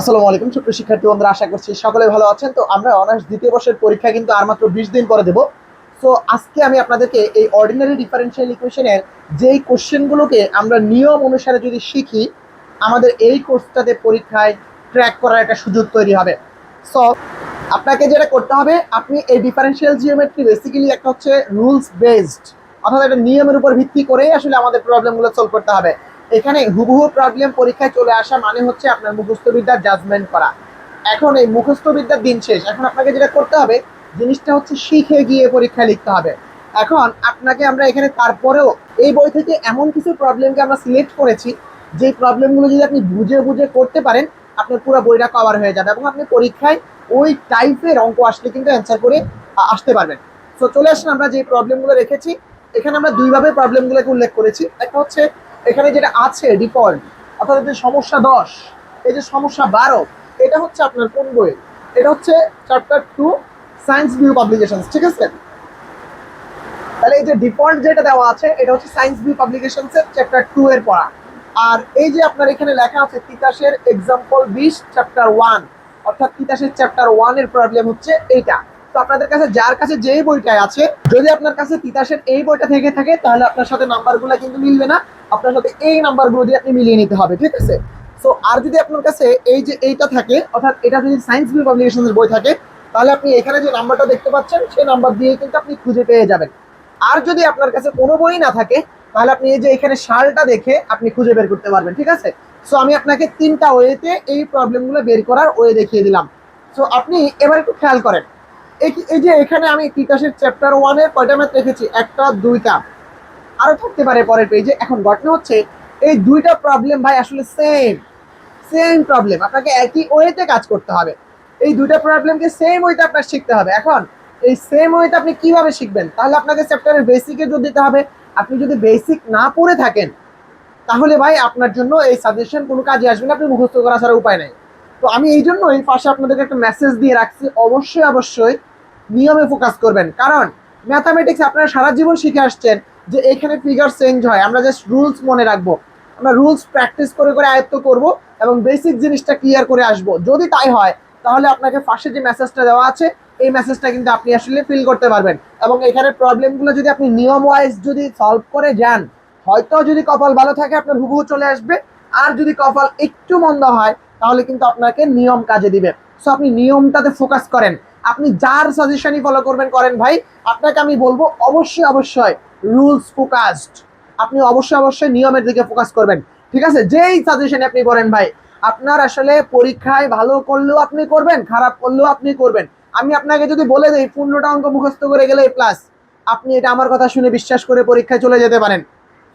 আসসালামু আলাইকুম ছোট্ট শিক্ষার্থী বন্ধুরা, আশা করছি সকলে ভালো আছেন। তো আমরা অনার্স দ্বিতীয় বর্ষের পরীক্ষা কিন্তু আর মাত্র বিশ দিন পরে দেবো। সো আজকে আমি আপনাদেরকে এই অর্ডিনারি ডিফারেন্সিয়াল ইকুয়েশনের যেই কোশ্চেনগুলোকে আমরা নিয়ম অনুসারে যদি শিখি, আমাদের এই কোর্সটাতে পরীক্ষায় ট্র্যাক করার একটা সুযোগ তৈরি হবে। সো আপনাকে যেটা করতে হবে, আপনি এই ডিফারেন্সিয়াল জিওমেট্রি বেসিক্যালি একটা হচ্ছে রুলস বেসড অর্থাৎ একটা নিয়মের উপর ভিত্তি করেই আসলে আমাদের প্রবলেমগুলো সলভ করতে হবে। এখানে হুবহু প্রবলেম পরীক্ষায় চলে আসা মানে হচ্ছে আপনার মুখস্থ বিদ্যার জাজমেন্ট করা। এখন এই মুখস্থবিদ্যার দিন শেষ। এখন আপনাকে যেটা করতে হবে, জিনিসটা হচ্ছে শিখে গিয়ে পরীক্ষায় লিখতে হবে। এখন আপনাকে আমরা এখানে তারপরেও এই বই থেকে এমন কিছু প্রবলেমকে আমরা সিলেক্ট করেছি, যেই প্রবলেমগুলো যদি আপনি বুঝে বুঝে করতে পারেন, আপনার পুরো বইটা কভার হয়ে যাবে এবং আপনি পরীক্ষায় ওই টাইপের অঙ্ক আসলে কিন্তু অ্যান্সার করে আসতে পারবেন। তো চলে আসুন আমরা যে প্রবলেমগুলো রেখেছি, এখানে আমরা দুইভাবে প্রবলেমগুলোকে উল্লেখ করেছি। একটা হচ্ছে এখানে যেটা আছে ডিফল্ট অর্থাৎ যে সমস্যা দশ, এই যে সমস্যা বারো, এটা হচ্ছে আপনার কোন বই? এটা হচ্ছে chapter two science view publication ঠিক আছে? তাহলে এই যে ডিফল্ট যেটা দেওয়া আছে, এটা হচ্ছে সায়েন্স ভিউ পাবলিকেশনস এর চ্যাপ্টার টু এর পড়া। আর এই যে আপনার এখানে লেখা আছে, তিতাসের এক্সাম্পল বিশ চ্যাপ্টার ওয়ান অর্থাৎ তিতাসের চ্যাপ্টার ওয়ানের প্রবলেম হচ্ছে এইটা। তো আপনাদের কাছে, যার কাছে যেই বইটা আছে, যদি আপনার কাছে তিতাসের এই বইটা থেকে থাকে, তাহলে আপনার সাথে নাম্বারগুলো কিন্তু মিলবে না। আপনার সাথে এই নাম্বারগুলো দিয়ে আপনি মিলিয়ে নিতে হবে, ঠিক আছে? সো আর যদি আপনার কাছে এই যে এইটা থাকে, অর্থাৎ এটা যদি সায়েন্স ভিউ পাবলিকেশনের বই থাকে, তাহলে আপনি এখানে যে নাম্বারটা দেখতে পাচ্ছেন, সেই নাম্বার দিয়ে কিন্তু আপনি খুঁজে পেয়ে যাবেন। আর যদি আপনার কাছে কোনো বই না থাকে, তাহলে আপনি এই যে এখানে সালটা দেখে আপনি খুঁজে বের করতে পারবেন, ঠিক আছে? সো আমি আপনাকে তিনটা ওয়েতে এই প্রবলেমগুলো বের করার ওয়ে দেখিয়ে দিলাম। সো আপনি এবার একটু খেয়াল করেন। এই যে এখানে আমি তিতাসের চ্যাপ্টার ওয়ানের কয়টা ম্যাথ রেখেছি? একটা, দুইটা। আরও থাকতে পারে পরের পেজে এখন ঘটনা হচ্ছে, এই দুইটা প্রবলেম ভাই আসলে সেম সেম প্রবলেম আপনাকে একই ওয়েতে কাজ করতে হবে। এই দুইটা প্রবলেমকে সেম ওয়েতে আপনার শিখতে হবে। এখন, এই সেম ওয়েতে আপনি কীভাবে শিখবেন? তাহলে আপনাকে চ্যাপ্টারের বেসিকে জোর দিতে হবে। আপনি যদি বেসিক না পড়ে থাকেন, তাহলে ভাই আপনার জন্য এই সাজেশন কোনো কাজে আসবে না, আপনি মুখস্থ করা ছাড়া উপায় নেই। তো আমি এই জন্য এই পাশে আপনাদেরকে একটা মেসেজ দিয়ে রাখছি। অবশ্যই অবশ্যই নিয়মে ফোকাস করবেন। কারণ ম্যাথামেটিক্স আপনারা সারা জীবন শিখে আসছেন। যে এখানে ফিগার চেঞ্জ হয়। আমরা জাস্ট রুলস মনে রাখব। আমরা রুলস প্র্যাকটিস করে করে আয়ত্ত করব এবং বেসিক জিনিসটা ক্লিয়ার করে আসব। যদি তাই হয়, তাহলে আপনাকে ফার্স্টে যে মেসেজটা দেওয়া আছে, এই মেসেজটা কিন্তু আপনি আসলে ফিল করতে পারবেন। এবং এখানে প্রবলেমগুলো যদি আপনি নিয়ম ওয়াইজ যদি সলভ করে যান, হয়তো যদি কপাল ভালো থাকে, আপনার হুবহু চলে আসবে। আর যদি কপাল একটু মন্দ হয়, তাহলে কিন্তু আপনাকে নিয়ম কাজে দিবে। সো আপনি নিয়মটাতে ফোকাস করেন। আপনি যার সাজেশনই ফলো করবেন, করেন ভাই, আপনাকে আমি বলব, অবশ্যই অবশ্যই রুলস ফোকাসড। আপনি অবশ্যই অবশ্যই নিয়মের দিকে ফোকাস করবেন। ঠিক আছে? যেই সাজেশন আপনি করেন ভাই, আপনার আসলে পরীক্ষায় ভালো করলেও আপনি করবেন, খারাপ করলেও আপনি করবেন। আমি আপনাকে যদি বলে দিই, পূর্ণটা অঙ্ক মুখস্থ করে গেলে প্লাস আপনি এটা আমার কথা শুনে বিশ্বাস করে পরীক্ষায় চলে যেতে পারেন।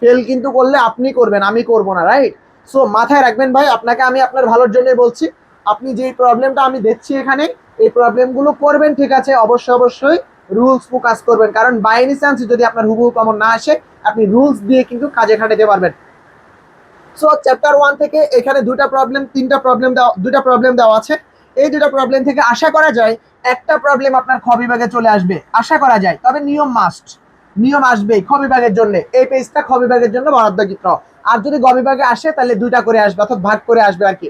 ফেল কিন্তু করলে আপনি করবেন, আমি করব না রাইট সো মাথায় রাখবেন ভাই, আপনাকে আমি আপনার ভালোর জন্যই বলছি। আপনি যেই প্রবলেমটা আমি দেখছি এখানে, এই প্রবলেমগুলো করবেন, ঠিক আছে? অবশ্যই অবশ্যই। রুলস ফোকাস করবেন। কারণ বাই এনি চান্স যদি আপনার হুবহু কমন না আসে, আপনি রুলস দিয়ে কিন্তু কাজে খাটাতে পারবেন। সো চ্যাপ্টার ওয়ান থেকে এখানে দুটা প্রবলেম তিনটা প্রবলেম দেওয়া দুটা প্রবলেম দেওয়া আছে। এই দুটা প্রবলেম থেকে আশা করা যায়, একটা প্রবলেম আপনার খ বিভাগে চলে আসবে। আশা করা যায়, তবে নিয়ম মাস্ট নিয়ম আসবেই, খ বিভাগের জন্য। এই পেজটা খ বিভাগের জন্য বরাদ্দকৃত। আর যদি গ বিভাগে আসে, তাহলে দুইটা করে আসবে, অর্থাৎ ভাগ করে আসবে আর কি।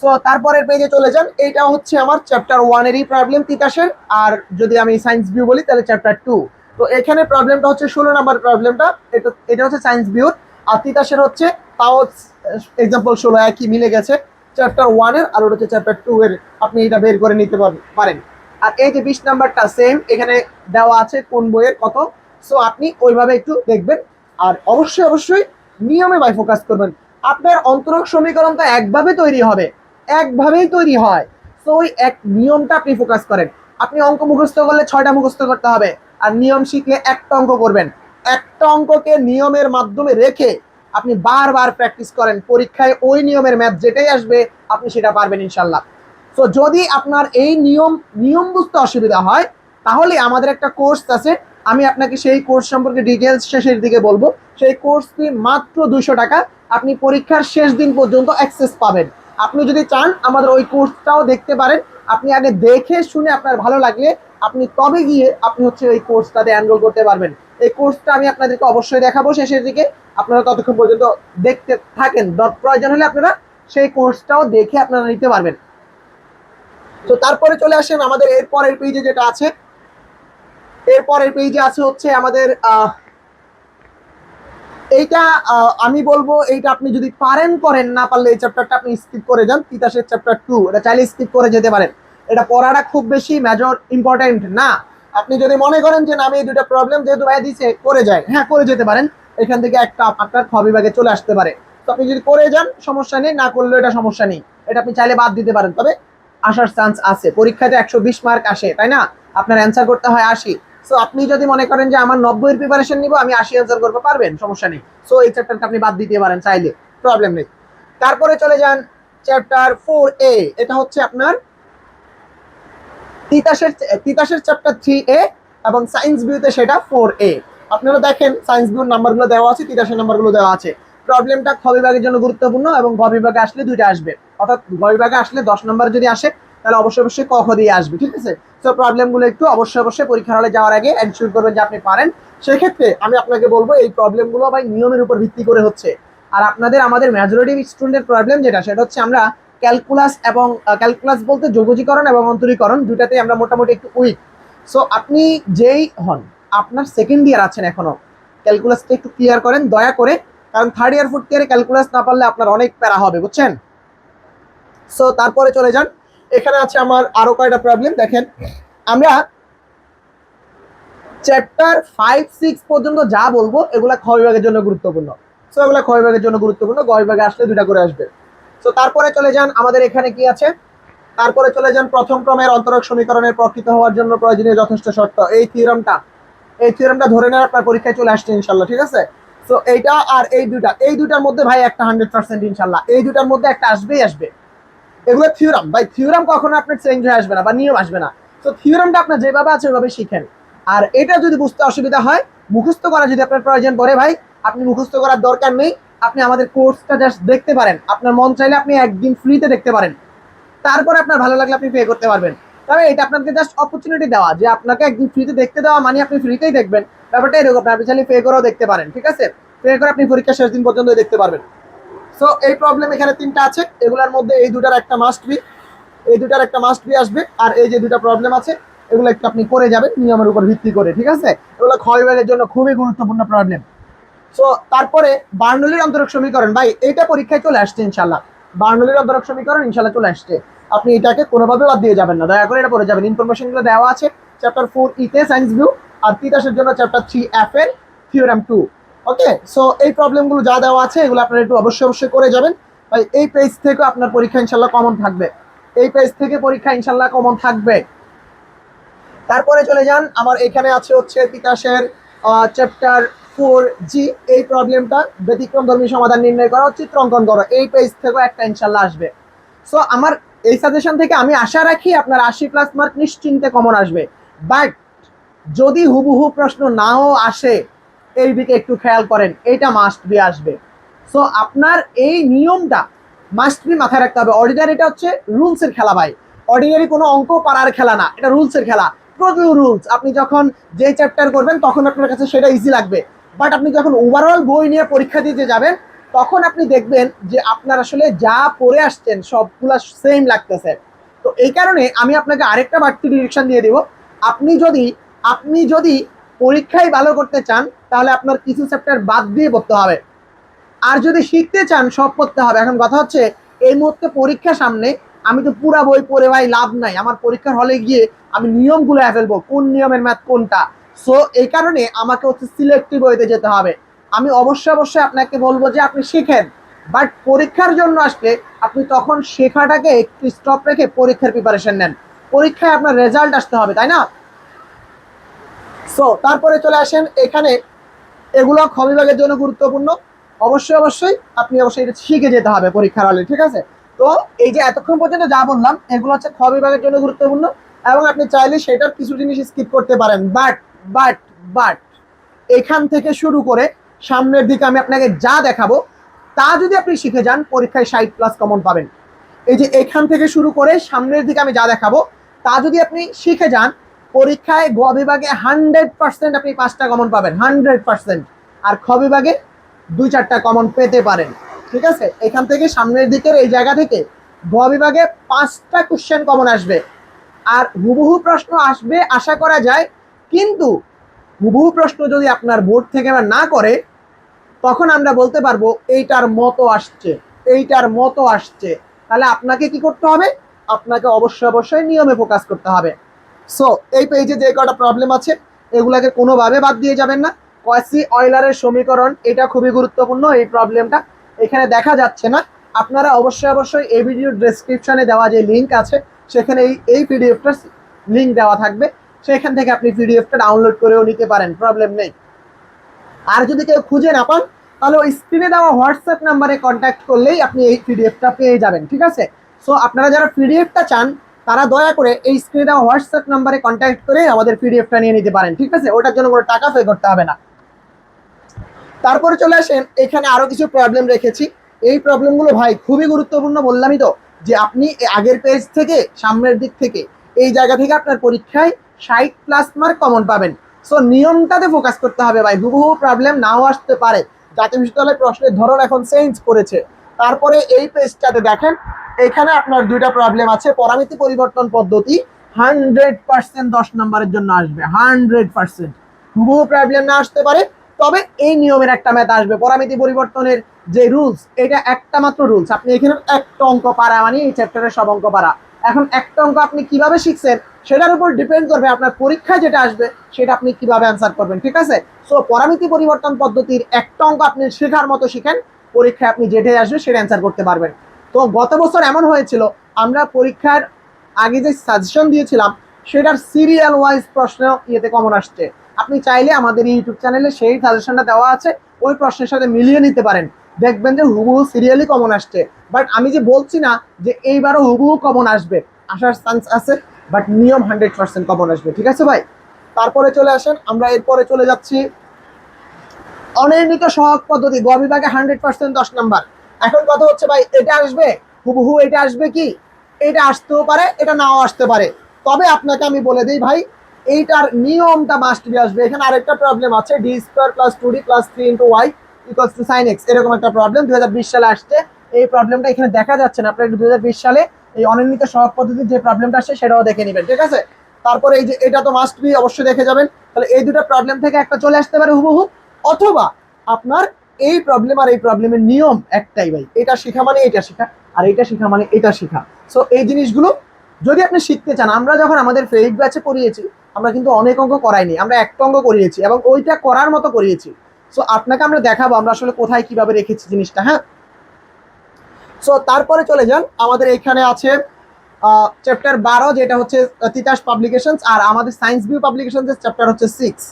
সো তারপরের পেজে চলে যান। এইটা হচ্ছে আমার চ্যাপ্টার ওয়ানেরই প্রবলেম তিতাসের। আর যদি আমি সায়েন্স ভিউ বলি, তাহলে চ্যাপ্টার টু তো এখানে প্রবলেমটা হচ্ছে ষোলো নাম্বার প্রবলেমটা এটা এটা হচ্ছে সায়েন্স ভিউর আর তিতাসের হচ্ছে তাও এক্সাম্পল ষোলো, একই মিলে গেছে। চ্যাপ্টার ওয়ানের আর ওটা হচ্ছে চ্যাপ্টার টু এর। আপনি এটা বের করে নিতে পার- পারেন। আর এই যে বিশ নাম্বারটা সেম এখানে দেওয়া আছে কোন বইয়ের কত। সো আপনি ওইভাবে একটু দেখবেন। আর অবশ্যই অবশ্যই নিয়মে বাই ফোকাস করবেন। আপনার অন্তরক সমীকরণ তো একভাবে তৈরি হবে। একভাবেই তৈরি হয়। তো ওই এক নিয়মটা আপনি ফোকাস করেন। আপনি অঙ্ক মুখস্থ করলে ছয়টা মুখস্থ করতে হবে। আর নিয়ম শিখলে একটা অঙ্ক করবেন। একটা অঙ্ককে নিয়মের মাধ্যমে রেখে আপনি বারবার প্র্যাকটিস করেন। পরীক্ষায় ওই নিয়মের ম্যাথ যেটাই আসবে, আপনি সেটা পারবেন ইনশাল্লাহ তো যদি আপনার এই নিয়ম নিয়ম বুঝতে অসুবিধা হয়, তাহলে আমাদের একটা কোর্স আছে। আমি আপনাকে সেই কোর্স সম্পর্কে ডিটেলস শেষের দিকে বলব। সেই কোর্স ফি মাত্র দুশো টাকা। আপনি পরীক্ষার শেষ দিন পর্যন্ত অ্যাক্সেস পাবেন। আপনি যদি চান আমাদের ওই কোর্সটাও দেখতে পারেন, আপনি আগে দেখে শুনে আপনার ভালো লাগলে আপনি তবে গিয়ে আপনি হচ্ছে ওই কোর্সটাতে এনরোল করতে পারবেন। এই কোর্সটা আমি আপনাদেরকে অবশ্যই দেখাবো শেষের দিকে। আপনারা ততক্ষণ পর্যন্ত দেখতে থাকেন। প্রয়োজন হলে আপনারা সেই কোর্সটাও দেখে আপনারা নিতে পারবেন। তো তারপরে চলে আসেন আমাদের এরপরের পেজে যেটা আছে। এরপরের পেজে আছে হচ্ছে আমাদের এইটা আমি বলব এইটা আপনি যদি পারেন, করেন, না পারলে এই চ্যাপ্টারটা আপনি স্কিপ করে যান, তিতাসের চ্যাপ্টার টু এটা চাইলে স্কিপ করে যেতে পারেন। এটা পড়াটা খুব বেশি মেজর ইম্পর্টেন্ট না। আপনি যদি মনে করেন যে না, আমি এই দুটো প্রবলেম যেহেতু ভাই দিছে, করে যায়। হ্যাঁ করে যেতে পারেন। এখান থেকে একটা আপনার খ বিভাগে চলে আসতে পারে। তো আপনি যদি করে যান, সমস্যা নেই, না করলেও এটা সমস্যা নেই। এটা আপনি চাইলে বাদ দিতে পারেন। তবে আসার চান্স আছে। পরীক্ষাতে একশো বিশ মার্ক আসে, তাই না? আপনার অ্যান্সার করতে হয় আশি। সো আপনি যদি মনে করেন যে আমার নব্বই প্রিপারেশন নিব, আমি আশি অ্যান্সার করতে পারবেন, সমস্যা নেই। সো এই চ্যাপ্টারটা আপনি বাদ দিতে পারেন চাইলে প্রবলেম নেই। তারপরে চলে যান চ্যাপ্টার ফোর এ এটা হচ্ছে আপনার তিতাসের তিতাসের চ্যাপ্টার থ্রি এ এবং সায়েন্স ভিউতে সেটা ফোর এ আপনারা দেখেন সায়েন্স ভিউর নাম্বারগুলো দেওয়া আছে, তিতাসের নাম্বারগুলো দেওয়া আছে। প্রবলেমটা খ বিভাগের জন্য গুরুত্বপূর্ণ এবং গ বিভাগে আসলে দুইটা আসবে। অর্থাৎ গ বিভাগে আসলে দশ নম্বর যদি আসে তাহলে অবশ্যই অবশ্যই ক, খ দিয়ে আসবে, ঠিক আছে? সো প্রবলেমগুলো একটু অবশ্যই অবশ্যই পরীক্ষার হলে যাওয়ার আগে এনশিওর করবেন যে আপনি পারেন। সেক্ষেত্রে আমি আপনাকে বলব, এই প্রবলেমগুলো ভাই নিয়মের উপর ভিত্তি করে হচ্ছে। আর আপনাদের, আমাদের মেজরিটি স্টুডেন্টের প্রবলেম যেটা, সেটা হচ্ছে আমরা ক্যালকুলাস এবং ক্যালকুলাস বলতে যোগজীকরণ এবং অন্তরীকরণ দুটাতে আমরা মোটামুটি একটু উইক সো আপনি যেই হন, আপনার সেকেন্ড ইয়ার আছেন এখনও ক্যালকুলাসটা একটু ক্লিয়ার করেন, দয়া করে, কারণ থার্ড ইয়ার ফোর্থ ইয়ারে ক্যালকুলাস না পারলে আপনার অনেক প্যারা হবে, বুঝছেন? সো তারপরে চলে যান। এখানে আছে আমার আরও কয়টা প্রবলেম দেখেন, আমরা চ্যাপ্টার ফাইভ সিক্স পর্যন্ত যা বলব, এগুলা খ বিভাগের জন্য গুরুত্বপূর্ণ। সো এগুলা খ বিভাগের জন্য গুরুত্বপূর্ণ, গ বিভাগে আসলে দুটা করে আসবে। সো তারপরে চলে যান, আমাদের এখানে কি আছে? তারপরে চলে যান, প্রথম ক্রমের অন্তরক সমীকরণের প্রকৃত হওয়ার জন্য প্রয়োজনীয় যথেষ্ট শর্ত। এই থিওরামটা এই থিওরামটা ধরে নেওয়ার আপনার পরীক্ষায় চলে আসছে ইনশাল্লাহ, ঠিক আছে? সো এইটা আর এই দুটা এই দুটার মধ্যে ভাই একটা হান্ড্রেড পার্সেন্ট ইনশাল্লাহ, এই দুটার মধ্যে একটা আসবেই আসবে। এগুলো থিওরাম ভাই থিওরাম কখনো আপনার চেঞ্জ হয়ে আসবে না বা নিয়ম আসবে না। তো থিওরামটা আপনার যেভাবে আছে ওইভাবে শিখেন। আর এটা যদি বুঝতে অসুবিধা হয়, মুখস্থ করা যদি আপনার প্রয়োজন পড়ে ভাই, আপনি মুখস্থ করার দরকার নেই। আপনি আমাদের কোর্সটা জাস্ট দেখতে পারেন। আপনার মন চাইলে আপনি একদিন ফ্রিতে দেখতে পারেন। তারপরে আপনার ভালো লাগলে আপনি পে করতে পারবেন। তবে এটা আপনাকে জাস্ট অপরচুনিটি দেওয়া যে আপনাকে একদিন ফ্রিতে দেখতে দেওয়া মানে আপনি ফ্রিতেই দেখবেন। ব্যাপারটা এরকম, আপনি চাইলে পে করেও দেখতে পারেন, ঠিক আছে? পে করে আপনি পরীক্ষা শেষ দিন পর্যন্ত দেখতে পারবেন। সো এই প্রবলেম এখানে তিনটা আছে। এগুলোর মধ্যে এই দুটার একটা মাস্ট বি এই দুটার একটা মাস্ট বি আসবে। আর এই যে দুটা প্রবলেম আছে, এগুলো একটু আপনি করে যাবেন, নিয়মের উপর ভিত্তি করে, ঠিক আছে? এগুলো ক্ষয় বিভাগের জন্য খুবই গুরুত্বপূর্ণ প্রবলেম সো তারপরে বার্নলির অন্তরক সমীকরণ, ভাই, এইটা পরীক্ষায় চলে আসছে ইনশাল্লাহ বার্নলির অন্তরক সমীকরণ ইনশাল্লাহ চলে আসছে। আপনি এটাকে কোনোভাবে বাদ দিয়ে যাবেন না। দয়া করে এটা পড়ে যাবেন। ইনফরমেশনগুলো দেওয়া আছে চ্যাপ্টার ফোর ইতে সায়েন্স ভিউ আর তিতাসের জন্য চ্যাপ্টার থ্রি এফ এর থিওরাম টু ওকে সো এই প্রবলেমগুলো যা দেওয়া আছে, এগুলো আপনারা একটু অবশ্যই অবশ্যই করে যাবেন। ভাই, এই পেজ থেকে আপনার পরীক্ষা ইনশাল্লাহ কমন থাকবে। এই পেজ থেকে পরীক্ষা ইনশাল্লাহ কমন থাকবে। তারপরে চলে যান, আমার এখানে আছে হচ্ছে তিতাসের চ্যাপ্টার ফোর জি এই প্রবলেমটা ব্যতিক্রম ধর্মী সমাধান নির্ণয় করো চিত্র অঙ্কন করো। এই পেজ থেকেও একটা ইনশাল্লাহ আসবে। সো আমার এই সাজেশন থেকে আমি আশা রাখি আপনার আশি প্লাস মার্ক নিশ্চিন্তে কমন আসবে। বাট যদি হুবহু প্রশ্ন নাও আসে এই দিকে একটু খেয়াল করেন, এইটা মাস্ট বি আসবে। সো আপনার এই নিয়মটা মাস্ট বি মাথায় রাখতে হবে। অর্ডিনারিটা হচ্ছে রুলসের খেলা ভাই। অর্ডিনারি কোনো অঙ্ক পারার খেলা না, এটা রুলসের খেলা। প্রচুর রুলস আপনি যখন যে চ্যাপ্টার করবেন, তখন আপনার কাছে সেটা ইজি লাগবে। বাট আপনি যখন ওভারঅল বই নিয়ে পরীক্ষা দিতে যাবেন, তখন আপনি দেখবেন যে আপনার আসলে যা পড়ে আসছেন, সবগুলা সেম লাগতেছে। তো এই কারণে আমি আপনাকে আরেকটা বাড়তি ডিরেকশন দিয়ে দিব। আপনি যদি আপনি যদি পরীক্ষায় ভালো করতে চান তাহলে আপনার কিছু চ্যাপ্টার বাদ দিয়ে পড়তে হবে। আর যদি শিখতে চান, সব পড়তে হবে। এখন কথা হচ্ছে, এই মুহূর্তে পরীক্ষা সামনে আমি তো পুরা বই পড়ে ভাই, লাভ নাই। আমার পরীক্ষার হলে গিয়ে আমি নিয়মগুলো ফেলব, কোন নিয়মের ম্যাথ কোনটা। সো এই কারণে আমাকে হচ্ছে সিলেক্টিভ বইতে যেতে হবে। আমি অবশ্যই অবশ্যই আপনাকে বলব যে আপনি শিখেন। বাট পরীক্ষার জন্য আসলে আপনি তখন শেখাটাকে একটু স্টপ রেখে পরীক্ষার প্রিপারেশন নেন। পরীক্ষায় আপনার রেজাল্ট আসতে হবে, তাই না? সো তারপরে চলে আসেন এখানে এগুলো খ বিভাগের জন্য গুরুত্বপূর্ণ। অবশ্যই অবশ্যই আপনি অবশ্যই এটা শিখে যেতে হবে পরীক্ষার হলে, ঠিক আছে? তো এই যে এতক্ষণ পর্যন্ত যা বললাম, এগুলো হচ্ছে খ বিভাগের জন্য গুরুত্বপূর্ণ এবং আপনি চাইলে সেটার কিছু জিনিস স্কিপ করতে পারেন। বাট বাট বাট এখান থেকে শুরু করে সামনের দিকে আমি আপনাকে যা দেখাবো, তা যদি আপনি শিখে যান, পরীক্ষায় ষাট প্লাস কমন পাবেন। এই যে এখান থেকে শুরু করে সামনের দিকে আমি যা দেখাবো, তা যদি আপনি শিখে যান পরীক্ষায় গ বিভাগে হান্ড্রেড পার্সেন্ট আপনি পাঁচটা কমন পাবেন, হান্ড্রেড পার্সেন্ট। আর খ বিভাগে দুই চারটা কমন পেতে পারেন, ঠিক আছে? এখান থেকে সামনের দিকের এই জায়গা থেকে গ বিভাগে পাঁচটা কোশ্চেন কমন আসবে। আর হুবহু প্রশ্ন আসবে, আশা করা যায়, কিন্তু হুবহু প্রশ্ন যদি আপনার বোর্ড থেকে না করে, তখন আমরা বলতে পারব, এইটার মতো আসছে, এইটার মতো আসছে। তাহলে আপনাকে কি করতে হবে? আপনাকে অবশ্যই অবশ্যই নিয়মে ফোকাস করতে হবে। সো এই পেজে যে কটা প্রবলেম আছে, এগুলাকে কোনোভাবে বাদ দিয়ে যাবেন না। কয়েসি অয়লারের সমীকরণ, এটা খুবই গুরুত্বপূর্ণ এই প্রবলেমটা এখানে দেখা যাচ্ছে না। আপনারা অবশ্যই অবশ্যই এই ভিডিওর ডেসক্রিপশনে দেওয়া যে লিঙ্ক আছে, সেখানে এই এই পিডিএফটার লিঙ্ক দেওয়া থাকবে। সেখান থেকে আপনি পিডিএফটা ডাউনলোড করেও নিতে পারেন প্রবলেম নেই। আর যদি কেউ খুঁজে না পান, তাহলে ওই স্ক্রিনে দেওয়া হোয়াটসঅ্যাপ নাম্বারে কন্ট্যাক্ট করলেই আপনি এই পিডিএফটা পেয়ে যাবেন, ঠিক আছে? সো আপনারা যারা পিডিএফটা চান তারা দয়া করে এই স্ক্রিনে দেওয়া হোয়াটসঅ্যাপ নাম্বারে কন্ট্যাক্ট করে আমাদের পিডিএফটা নিয়ে নিতে পারেন, ঠিক আছে? ওটার জন্য কোনো টাকা পে করতে হবে না। তারপরে চলে আসেন, এখানে আরও কিছু প্রবলেম রেখেছি। এই প্রবলেমগুলো ভাই খুবই গুরুত্বপূর্ণ বললামই তো, যে আপনি আগের পেজ থেকে সামনের দিক থেকে এই জায়গা থেকে আপনার পরীক্ষায় ষাট প্লাস মার্ক কমন পাবেন। সো নিয়মটাতে ফোকাস করতে হবে ভাই, হুবহু প্রবলেম নাও আসতে পারে। জাতীয় বিশ্ববিদ্যালয় প্রশ্নের ধরন এখন চেঞ্জ করেছে। তারপরে এই পেজটাতে দেখেন, এখানে আপনার দুইটা প্রবলেম আছে। পরামিতি পরিবর্তন পদ্ধতি হান্ড্রেড পার্সেন্ট দশ নম্বরের জন্য আসবে হান্ড্রেড পার্সেন্ট হুবহু প্রবলেম না আসতে পারে, তবে এই নিয়মের একটা ম্যাথ আসবে, পরামিতি পরিবর্তনের যে রুলস এটা একটা মাত্র রুলস আপনি এখানে একটা অঙ্ক পারা মানে এই চ্যাপ্টারের সব অঙ্ক পারা। এখন একটা অঙ্ক আপনি কীভাবে শিখছেন, সেটার উপর ডিপেন্ড করবে আপনার পরীক্ষায় যেটা আসবে, সেটা আপনি কীভাবে অ্যান্সার করবেন, ঠিক আছে? সো পরামিতি পরিবর্তন পদ্ধতির একটা অঙ্ক আপনি শেখার মতো শিখেন পরীক্ষায় আপনি যেটাই আসবে সেটা অ্যান্সার করতে পারবেন। তো গত বছর এমন হয়েছিল, আমরা পরীক্ষার আগে যে সাজেশন দিয়েছিলাম, সেটার সিরিয়াল ওয়াইজ প্রশ্ন ইয়েতে কমন আসছে। আপনি চাইলে আমাদের ইউটিউব চ্যানেলে সেই সাজেশনটা দেওয়া আছে, ওই প্রশ্নের সাথে মিলিয়ে নিতে পারেন। দেখবেন যে হুবহু সিরিয়ালই কমন আসছে। বাট আমি যে বলছি না যে এইবারও হুবহু কমন আসবে, আসার চান্স আছে বাট নিয়ম হান্ড্রেড পার্সেন্ট কমন আসবে। ঠিক আছে ভাই? তারপরে চলে আসেন, আমরা এরপরে চলে যাচ্ছি অনির্ণীত সহগ পদ্ধতি। গ বিভাগে হান্ড্রেড পার্সেন্ট দশ নাম্বার। এখন কথা হচ্ছে ভাই, এটা আসবে? হুবহু এটা আসবে কি? এটা আসতেও পারে, এটা নাও আসতে পারে। তবে আপনাকে আমি বলে দিই ভাই, এইটার নিয়মটা মাস্ট বি আসবে। এখানে আরেকটা প্রবলেম আছে D square plus two D plus three into Y equals two sine X এরকম একটা প্রবলেম দুই হাজার বিশ সালে আসছে। এই প্রবলেমটা এখানে দেখা যাচ্ছে না। আপনার দুই সালে এই অনির্ণীত সহগ পদ্ধতির যে প্রবলেমটা আসছে, সেটাও দেখে নেবেন, ঠিক আছে? তারপরে এই যে, এটা তো মাস্ট বি অবশ্যই দেখে যাবেন। তাহলে এই দুটো প্রবলেম থেকে একটা চলে আসতে পারে হুবহু। অথবা আপনার এই প্রবলেম আর এই প্রবলেমের নিয়ম একটাই ভাই, এটা শেখা মানে এটা শেখা আর এটা শেখা মানে এটা শেখা। সো এই জিনিসগুলো যদি আপনি শিখতে চান, আমরা যখন আমাদের ফেরিট ব্যাচে পড়িয়েছি, আমরা কিন্তু অনেক অঙ্ক করাইনি, আমরা একটা অঙ্ক করিয়েছি এবং ওইটা করার মতো করিয়েছি। সো আপনাকে আমরা দেখাবো আমরা আসলে কোথায় কীভাবে রেখেছি জিনিসটা হ্যাঁ? সো তারপরে চলে যান, আমাদের এখানে আছে চ্যাপ্টার বারো, যেটা হচ্ছে তিতাস পাবলিকেশনস আর আমাদের সায়েন্স ভিউ পাবলিকেশনস চ্যাপ্টার হচ্ছে সিক্স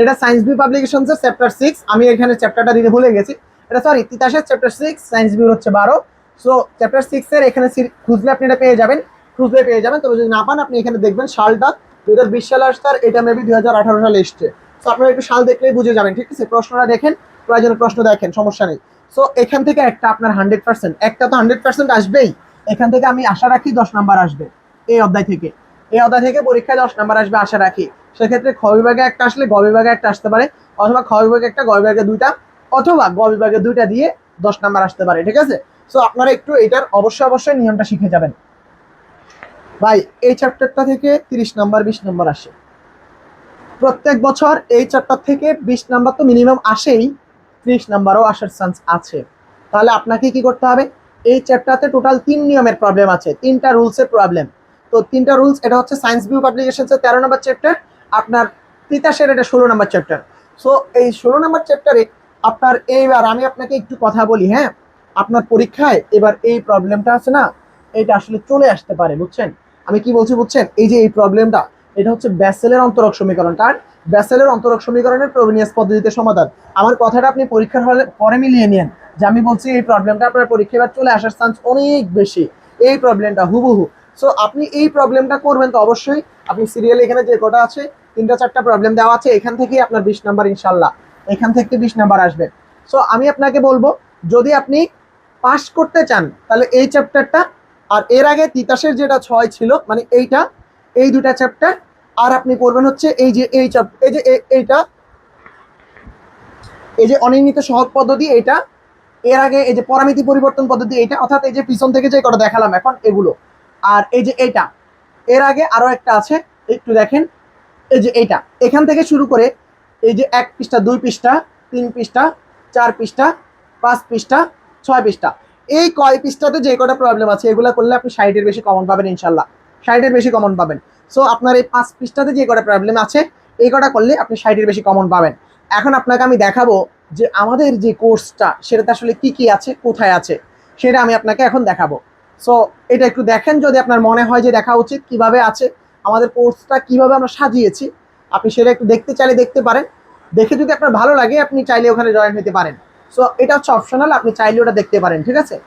এটা সায়েন্স ভিউ পাবলিকেশনস এর চ্যাপ্টার সিক্স আমি এখানে চ্যাপ্টারটা দিতে ভুলে গেছি। এটা সরি তিতাসের চ্যাপ্টার সিক্স সায়েন্স ভিউ হচ্ছে বারো। সো চ্যাপ্টার সিক্সের এখানে খুঁজলে আপনি এটা পেয়ে যাবেন। খুঁজলে পেয়ে যাবেন। তবে যদি না পান, আপনি এখানে দেখবেন সালটা দু হাজার বিশ সালে আসছে আর এটা মেবি দু হাজার আঠারো সালে এসছে। সো আপনারা একটু সাল দেখলেই বুঝে যাবেন, ঠিক আছে? প্রশ্নটা দেখেন প্রয়োজনীয় প্রশ্ন দেখেন, সমস্যা নেই। সো এখান থেকে একটা আপনার হান্ড্রেড পার্সেন্ট একটা তো হান্ড্রেড পার্সেন্ট আসবেই। এখান থেকে আমি আশা রাখি দশ নাম্বার আসবে। এই অধ্যায় থেকে। এই অধ্যায় থেকে পরীক্ষায় দশ নাম্বার আসবে, আশা রাখি। সেক্ষেত্রে খ বিভাগে একটা আসলে গ বিভাগে একটা আসতে পারে, অথবা খ বিভাগে একটা, গ বিভাগে দুইটা, অথবা গ বিভাগে দুইটা দিয়ে দশ নাম্বার আসতে পারে, ঠিক আছে? সো আপনারা একটু এটার অবশ্যই অবশ্যই নিয়মটা শিখে যাবেন। ভাই, এই চ্যাপ্টারটা থেকে তিরিশ নাম্বার, বিশ নাম্বার আসে। প্রত্যেক বছর এই চ্যাপ্টার থেকে বিশ নাম্বার তো মিনিমাম আসেই, ত্রিশ নাম্বারও আসার চান্স আছে। তাহলে আপনাকে কি করতে হবে? এই চ্যাপ্টারতে টোটাল তিন নিয়মের প্রবলেম আছে, তিনটা রুলসের প্রবলেম তো তিনটা রুলস এটা হচ্ছে সায়েন্স ভিউ পাবলিকেশনসের তেরো নম্বর চ্যাপ্টার আপনার তিতাসের এটা ষোলো নম্বর চ্যাপ্টার সো এই ষোলো নম্বর চ্যাপ্টারে আপনার এইবার আমি আপনাকে একটু কথা বলি হ্যাঁ? আপনার পরীক্ষায় এবার এই প্রবলেমটা আছে না? এটা আসলে চলে আসতে পারে, বুঝছেন? আমি কি বলছি, বুঝছেন? এই যে এই প্রবলেমটা এটা হচ্ছে ব্যাসেলের অন্তরক সমীকরণ। কার? ব্যাসেলের অন্তরক সমীকরণের প্রোভিনিয়াস পদ্ধতিতে সমাধান। আমার কথাটা আপনি পরীক্ষার হলে পরে মিলিয়ে নিন যে আমি বলছি এই প্রবলেমটা আপনার পরীক্ষা এবার চলে আসার চান্স অনেক বেশি। এই প্রবলেমটা হুবহু। সো আপনি এই প্রবলেমটা করবেন তো অবশ্যই। আপনি সিরিয়াল এখানে যে কটা আছে তিনটা, চারটা প্রবলেম দেওয়া আছে, এখান থেকেই আপনার বিশ নাম্বার ইনশাল্লাহ। এখান থেকে বিশ নাম্বার আসবে। সো আমি আপনাকে বলব, যদি আপনি পাস করতে চান, তাহলে এই চ্যাপ্টারটা আর এর আগে তিতাসের যেটা ছয় ছিল মানে এইটা, এই দুটা চ্যাপ্টার আর আপনি করবেন হচ্ছে এই যে এই এই যে এইটা, এই যে অনির্ণীত সহগ পদ্ধতি এটা এর আগে এই যে পরামিতি পরিবর্তন পদ্ধতি এটা অর্থাৎ এই যে পিছন থেকে যে কটা দেখালাম এখন, এগুলো। আর এই যে এইটা, এর আগে আরও একটা আছে, একটু দেখেন। এই যে এইটা এখান থেকে শুরু করে এই যে এক পৃষ্ঠা, দুই পৃষ্ঠা, তিন পৃষ্ঠা, চার পৃষ্ঠা, পাঁচ পৃষ্ঠা, ছয় পৃষ্ঠা। এই কয় পৃষ্ঠাতে যে কটা প্রবলেম আছে, এগুলো করলে আপনি ষাটের বেশি কমন পাবেন ইনশাল্লাহ ষাটের বেশি কমন পাবেন। সো আপনার এই পাঁচ পৃষ্ঠাতে যে কটা প্রবলেম আছে, এই কটা করলে আপনি ষাটের বেশি কমন পাবেন। এখন আপনাকে আমি দেখাবো যে আমাদের যে কোর্সটা সেটাতে আসলে কি কি আছে, কোথায় আছে, সেটা আমি আপনাকে এখন দেখাবো। সো এটা একটু দেখেন, যদি আপনার মনে হয় যে দেখা উচিত কীভাবে আছে আমাদের কোর্সটা কীভাবে আমরা সাজিয়েছি, আপনি সেটা একটু দেখতে চাইলে দেখতে পারেন। দেখে যদি আপনার ভালো লাগে, আপনি চাইলে ওখানে জয়েন হতে পারেন। সো এটা হচ্ছে অপশনাল আপনি চাইলে ওটা দেখতে পারেন, ঠিক আছে?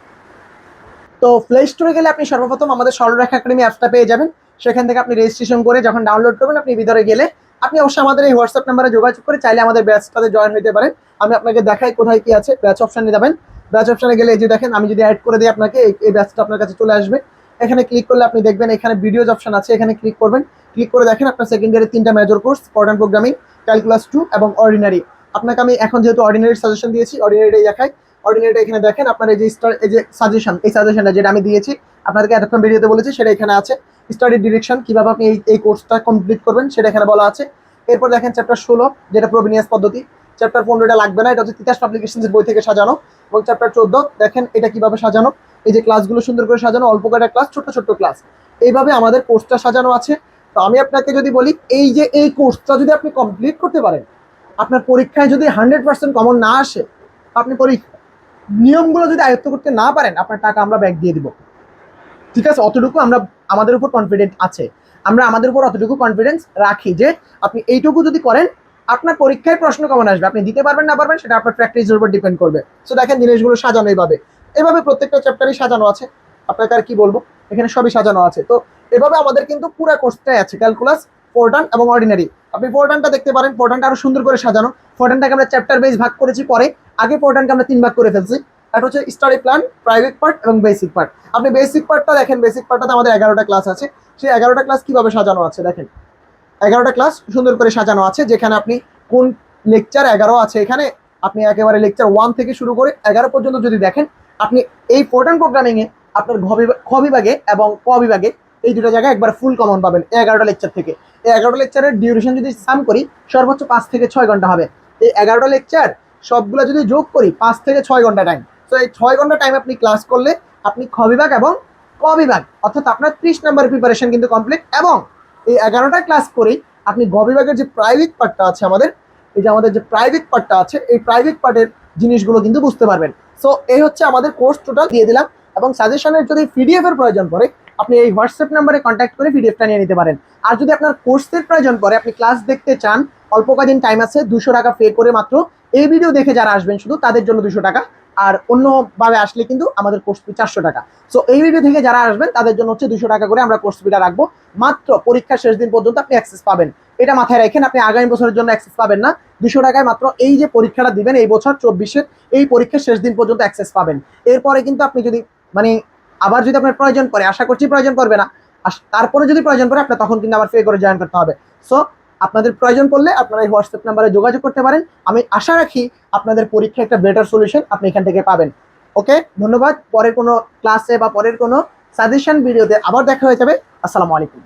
তো প্লে স্টোরে গেলে আপনি সর্বপ্রথম আমাদের সরলরেখা একাডেমি অ্যাপসটা পেয়ে যাবেন। সেখান থেকে আপনি রেজিস্ট্রেশন করে যখন ডাউনলোড করবেন, আপনি ভিতরে গেলে আপনি অবশ্যই আমাদের এই হোয়াটসঅ্যাপ নাম্বারে যোগাযোগ করে চাইলে আমাদের ব্যাচটাতে জয়েন হতে পারেন। আমি আপনাকে দেখাই কোথায় কি আছে ব্যাচ অপশানে যাবেন। ব্যাচ অপশানে গেলে এই যে দেখেন, আমি যদি অ্যাড করে দিই আপনাকে, এই- ব্যাচটা আপনার কাছে চলে আসবে। এখানে ক্লিক করলে আপনি দেখবেন এখানে ভিডিওজ অপশন আছে, এখানে ক্লিক করবেন। ক্লিক করে দেখেন আপনার সেকেন্ড ইয়ারের তিনটা major course modern programming calculus two এবং অর্ডিনারি আপনাকে আমি এখন যেহেতু অর্ডিনারি সাজেশন দিয়েছি অর্ডিনারিটাই দেখাই। অর্ডিনারিটা এখানে দেখেন, আপনার এই যে স্টার এই যে সাজেশন এই সাজেশনটা যেটা আমি দিয়েছি, আপনাদেরকে এতক্ষণ ভিডিওতে বলেছি, সেটা এখানে আছে। স্টাডি ডিরেকশন কীভাবে আপনি এই এই কোর্সটা কমপ্লিট করবেন, সেটা এখানে বলা আছে। এরপর দেখেন চ্যাপ্টার ষোলো, যেটা প্রবিনিয়াস পদ্ধতি। চ্যাপ্টার পনেরোটা লাগবে না, এটা হচ্ছে তিতাস পাবলিকেশনের বই থেকে সাজানো। এবং চ্যাপ্টার চোদ্দ, দেখেন এটা কীভাবে সাজানো। এই যে ক্লাসগুলো সুন্দর করে সাজানো, অল্প কয়েকটা ক্লাস ছোট্ট ছোট্ট ক্লাস এইভাবে আমাদের কোর্সটা সাজানো আছে। তো আমি আপনাকে যদি বলি, এই যে এই কোর্সটা যদি আপনি কমপ্লিট করতে পারেন, আপনার পরীক্ষায় যদি হান্ড্রেড পার্সেন্ট কমন না আসে, আপনি পরীক্ষা, নিয়মগুলো যদি আয়ত্ত করতে না পারেন, আপনার টাকা আমরা ব্যাক দিয়ে দিব। ঠিক আছে? অতটুকু আমরা, আমাদের উপর কনফিডেন্ট আছে। আমরা আমাদের উপর অতটুকু কনফিডেন্স রাখি যে, আপনি এইটুকু যদি করেন, আপনার পরীক্ষায় প্রশ্ন কমন আসবে? আপনি দিতে পারবেন, না পারবেন, সেটা আপনার প্র্যাকটিসের উপর ডিপেন্ড করবে। সো দেখেন, জিনিসগুলো সাজানো এইভাবে। এভাবে প্রত্যেকটা চ্যাপ্টারই সাজানো আছে। আপনাকে আর কি বলব? এখানে সবই সাজানো আছে। তো এভাবে আমাদের কিন্তু পুরো কোর্সটাই আছে। ক্যালকুলাস ফোরটান এবং অর্ডিনারি আপনি ফোরটানটা দেখতে পারেন। ফোরটানটা আরও সুন্দর করে সাজানো। ফোরটানটাকে আমরা চ্যাপ্টার বেস ভাগ করেছি পরে। আগে ফোরটানকে আমরা তিন ভাগ করে ফেলছি। একটা হচ্ছে স্টাডি প্ল্যান প্রাইভেট পার্ট এবং বেসিক পার্ট আপনি বেসিক পার্টটা দেখেন। বেসিক পার্টটাতে আমাদের এগারোটা ক্লাস আছে। সেই এগারোটা ক্লাস কীভাবে সাজানো আছে দেখেন। এগারোটা ক্লাস সুন্দর করে সাজানো আছে। যেখানে আপনি কোন লেকচার এগারো আছে এখানে। আপনি একেবারে লেকচার ওয়ান থেকে শুরু করে এগারো পর্যন্ত যদি দেখেন আপনি এই ফোর্টান প্রোগ্রামিংয়ে আপনার খ বিভাগে এবং ক বিভাগে এই দুটো জায়গায় একবার ফুল কমন পাবেন এগারোটা লেকচার থেকে। এই এগারোটা লেকচারের ডিউরেশন যদি সাম করি, সর্বোচ্চ পাঁচ থেকে ছয় ঘণ্টা হবে। এই এগারোটা লেকচার সবগুলো যদি যোগ করি, পাঁচ থেকে ছয় ঘণ্টা টাইম তো এই ছয় ঘণ্টা টাইম আপনি ক্লাস করলে আপনি খ বিভাগ এবং ক বিভাগ, অর্থাৎ আপনার ত্রিশ নাম্বার প্রিপারেশন কিন্তু কমপ্লিট এবং এই এগারোটা ক্লাস করেই আপনি গ বিভাগের যে প্রাইভেট পার্টটা আছে আমাদের, এই যে আমাদের যে প্রাইভেট পার্টটা আছে, এই প্রাইভেট পার্টের জিনিসগুলো কিন্তু বুঝতে পারবেন। সো এই হচ্ছে আমাদের কোর্স টোটাল দিয়ে দিলাম এবং সাজেশনের যদি পিডিএফ এর প্রয়োজন পড়ে, আপনি এই হোয়াটসঅ্যাপ নাম্বারে কন্ট্যাক্ট করে পিডিএফটা নিয়ে নিতে পারেন। আর যদি আপনার কোর্সের প্রয়োজন পড়ে, আপনি ক্লাস দেখতে চান, অল্প কদিন টাইম আছে, দুশো টাকা পে করে মাত্র, এই ভিডিও দেখে যারা আসবেন শুধু, তাদের জন্য দুশো টাকা আর অন্যভাবে আসলে কিন্তু আমাদের কোর্স ফি চারশো টাকা। সো এই ভিডিও থেকে যারা আসবেন, তাদের জন্য হচ্ছে দুশো টাকা করে আমরা কোর্স ফিটা রাখব। মাত্র পরীক্ষার শেষ দিন পর্যন্ত আপনি অ্যাক্সেস পাবেন। এটা মাথায় রাখেন, আপনি আগামী বছরের জন্য অ্যাক্সেস পাবেন না। দুশো টাকায় মাত্র এই যে পরীক্ষাটা দিবেন, এই বছর চব্বিশের এই পরীক্ষার শেষ দিন পর্যন্ত অ্যাক্সেস পাবেন। এরপরে কিন্তু আপনি যদি মানে আবার যদি আপনার প্রয়োজন পড়ে, আশা করছি প্রয়োজন পড়বে না তারপরে যদি প্রয়োজন পড়ে, আপনার তখন কিন্তু আবার পে করে জয়েন করতে হবে। সো আপনাদের প্রয়োজন পড়লে আপনারা এই হোয়াটসঅ্যাপ নাম্বারে যোগাযোগ করতে পারেন। আমি আশা রাখি আপনাদের পরীক্ষা একটা বেটার সলিউশন আপনি এখান থেকে পাবেন। ওকে ধন্যবাদ। পরের কোনো ক্লাসে বা পরের কোনো সাজেশন ভিডিওতে আবার দেখা হয়ে যাবে। আসসালামু আলাইকুম।